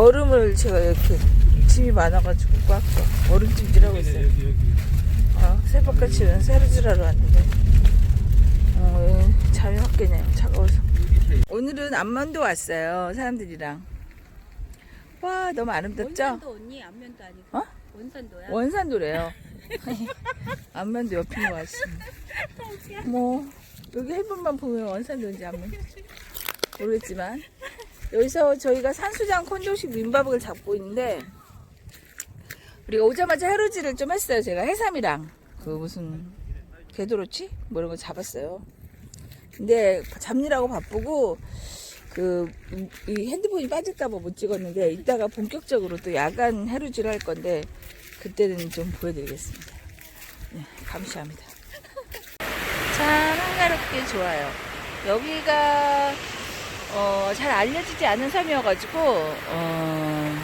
얼음을 제가 이렇게 짐이 많아가지고 꽉 줘. 얼음찜질하고 있어요. 여기 여기. 아, 새벽같이 새로질하러 왔는데. 어, 예, 잠이 확 깨네요. 차가워서. 오늘은 안면도 왔어요. 사람들이랑. 와, 너무 아름답죠? 원산도 언니 안면도 아니고 어? 원산도야. 원산도래요. 안면도 옆인 것 같습니다. 뭐, 여기 해변만 보면 원산도인지 안면. 모르겠지만. 여기서 저희가 산수장 콘도식 민박을 잡고 있는데, 우리가 오자마자 해루지를 좀 했어요. 제가 해삼이랑. 그 무슨, 개도로치? 뭐 이런 거 잡았어요. 근데 잡느라고 바쁘고, 그, 이 핸드폰이 빠질까봐 못 찍었는데, 이따가 본격적으로 또 야간 해루지를 할 건데, 그때는 좀 보여드리겠습니다. 네, 감사합니다. 참 한가롭게 좋아요. 여기가 어, 잘 알려지지 않은 섬이어가지고 어,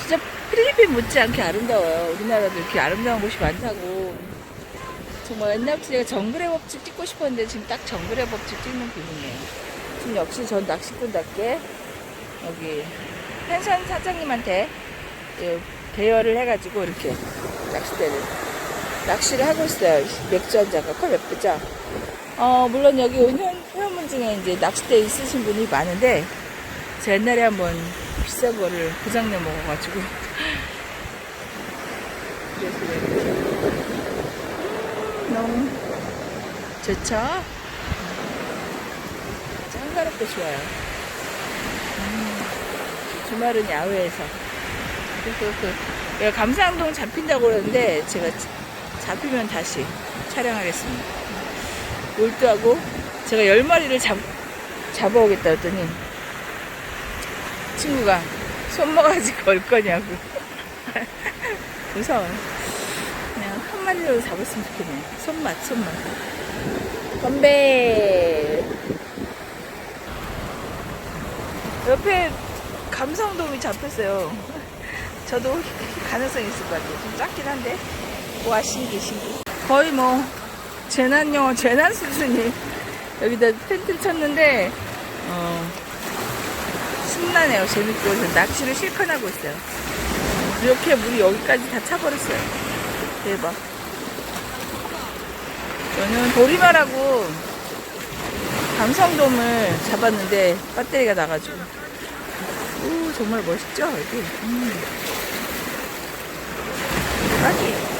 진짜 필리핀 못지않게 아름다워요. 우리나라도 이렇게 아름다운 곳이 많다고. 정말 옛날부터 제가 정글의 법칙 찍고 싶었는데 지금 딱 정글의 법칙 찍는 기분이에요. 지금 역시 전 낚시꾼답게 여기 펜션 사장님한테 예, 대여를 해가지고 이렇게 낚싯대를 낚시를 하고 있어요. 맥주 한 잔과 컬 예쁘죠? 어, 물론 여기 회원분 중에 이제 낚싯대 있으신 분이 많은데 제가 옛날에 한번 비싼 거를 고장내 먹어가지고 그래서 음, 너무 좋죠? 한가롭고 좋아요. 음, 주말은 야외에서 그래서 그 감사항동 잡힌다고 그러는데 제가 자- 잡히면 다시 촬영하겠습니다. 몰두하고 제가 열 마리를 잡 잡아오겠다 했더니 친구가 손모가지 걸 거냐고 무서워. 그냥 한 마리로 잡았으면 좋겠네. 손맛 손맛. 건배. 옆에 감성돔이 잡혔어요. 저도 가능성이 있을 것 같아요. 좀 작긴 한데. 와, 신기, 신기. 거의 뭐, 재난 영화, 재난 수준이 여기다 텐트 쳤는데, 어, 신나네요. 재밌고. 낚시를 실컷 하고 있어요. 이렇게 물이 여기까지 다 차버렸어요. 대박. 저는 도리마라고 감성돔을 잡았는데 배터리가 나가지고. 오, 정말 멋있죠? 여기. 음. 대박이에요.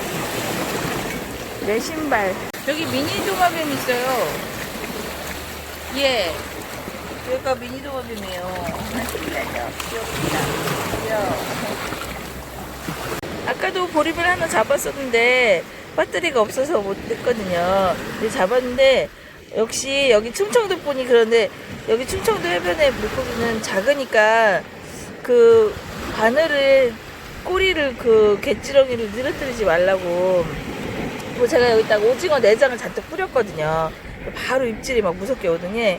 내 신발. 여기 미니 도마뱀 있어요. 예. 여기가 미니 도마뱀이에요. 신기하죠? 귀엽다. 귀여워. 아까도 보리를 하나 잡았었는데 배터리가 없어서 못 했거든요. 근데 잡았는데 역시 여기 충청도 분이 그런데 여기 충청도 해변의 물고기는 작으니까 그 바늘을 꼬리를 그 갯지렁이를 늘어뜨리지 말라고 뭐 제가 여기다가 오징어 내장을 잔뜩 뿌렸거든요. 바로 입질이 막 무섭게 오더니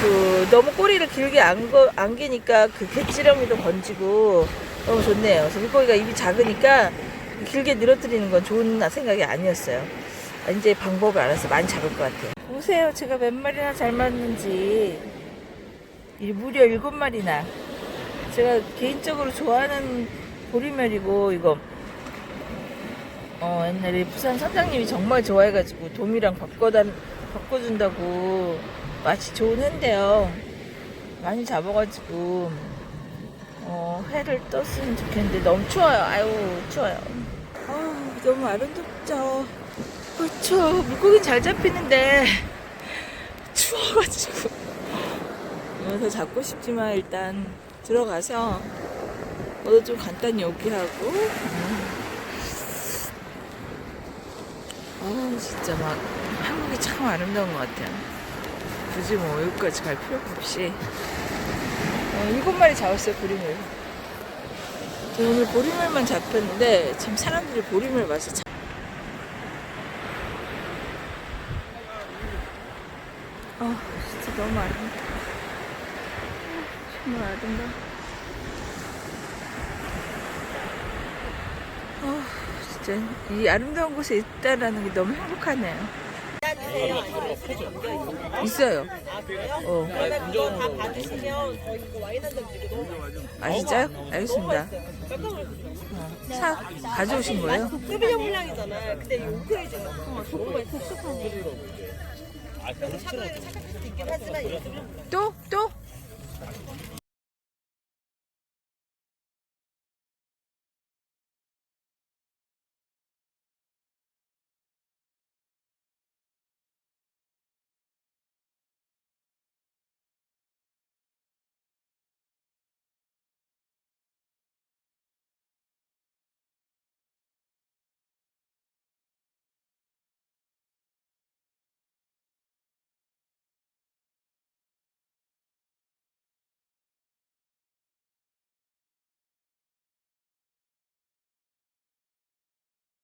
그 너무 꼬리를 길게 안거, 안기니까 그 갯지렁이도 건지고 너무 좋네요. 그래서 물고기가 입이 작으니까 길게 늘어뜨리는 건 좋은 생각이 아니었어요. 아, 이제 방법을 알아서 많이 잡을 것 같아요. 보세요. 제가 몇 마리나 잘 맞는지. 이 무려 일곱 마리나. 제가 개인적으로 좋아하는 보리멸이고, 이거, 어, 옛날에 부산 선장님이 정말 좋아해가지고, 돔이랑 바꿔다, 바꿔준다고 맛이 좋은 회인데요. 많이 잡아가지고, 어, 회를 떴으면 좋겠는데 너무 추워요. 아유, 추워요. 아, 너무 아름답죠. 그렇죠. 물고기 잘 잡히는데 추워가지고 여기서 잡고 싶지만 일단 들어가서 뭐도 좀 간단히 오게 하고 음. 아 진짜 막 한국이 참 아름다운 것 같아요. 굳이 뭐 외국까지 갈 필요가 없이 어, 일곱 마리 잡았어요 보리물. 저 오늘 보리물만 잡혔는데 참 사람들이 보리물 맛을 참아 진짜 너무 아름다워. 정말 아름다워. 아 진짜 이 아름다운 곳에 있다라는 게 너무 행복하네요. 있어요. 어. 아 진짜요? 알겠습니다. 깜깜을 사 가져오신 거예요? 소비뇽 물량이잖아요. 근데 이 하지만 이거 소비뇽 물량. 또 또?